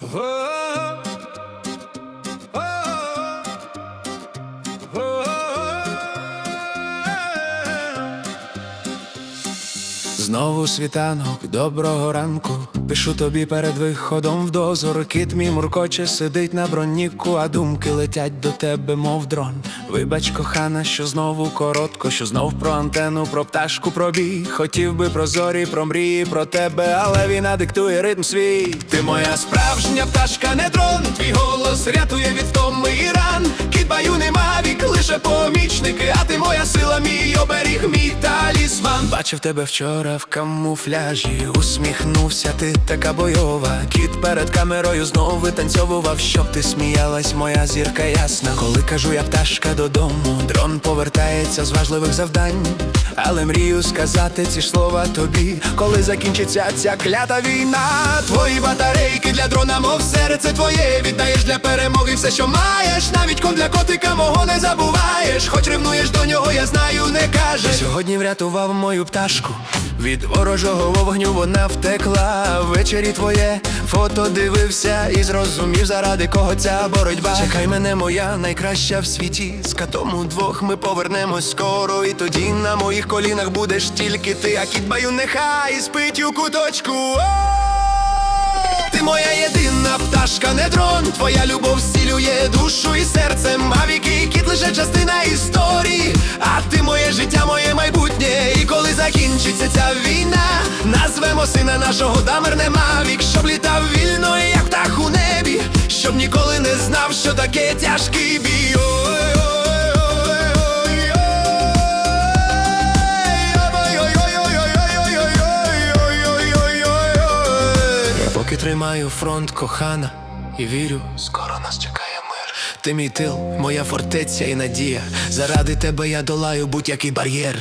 Oh. Знову світанок, доброго ранку. Пишу тобі перед виходом в дозор. Кіт мій муркоче сидить на броніку, а думки летять до тебе, мов дрон. Вибач, кохана, що знову коротко, що знов про антенну, про пташку пробій. Хотів би про зорі, про мрії, про тебе, але війна диктує ритм свій. Ти моя справжня пташка, не дрон. Твій голос рятує від втоми і Бачив тебе вчора в камуфляжі, усміхнувся, ти така бойова. Кіт перед камерою знов витанцьовував, щоб ти сміялась, моя зірка ясна. Коли кажу я пташка додому, дрон повертається з важливих завдань. Але мрію сказати ці слова тобі, коли закінчиться ця клята війна. Твої батарейки для дрона, мов серце твоє. Віддаєш для перемоги все, що маєш. Навіть ком для котика мого не забуваєш. Хоч ревнуєш до нього, я знаю, не кажеш. Сьогодні врятував мою пташку. Від ворожого вогню вона втекла. Ввечері твоє фото дивився і зрозумів, заради кого ця боротьба. Чекай мене, моя найкраща в світі. З катом удвох ми повернемось скоро. І тоді на моїх колінах будеш тільки ти, а кіт баю нехай спить у куточку. Ти моя єдина пташка, не дрон, твоя любов зцілює душу і серце. Мавіки, кіт лише частина історії. А ти моє життя, моє майбутнє. І коли закінчиться ця війна, назвемо сина нашого дамерне Мавік, щоб літав вільно, як птах у небі, щоб ніколи не знав, що таке тяжкий бій. Поки тримаю фронт, кохана, і вірю, скоро нас чекає. Ти мій тил, моя фортеця і надія. Заради тебе я долаю будь-який бар'єр.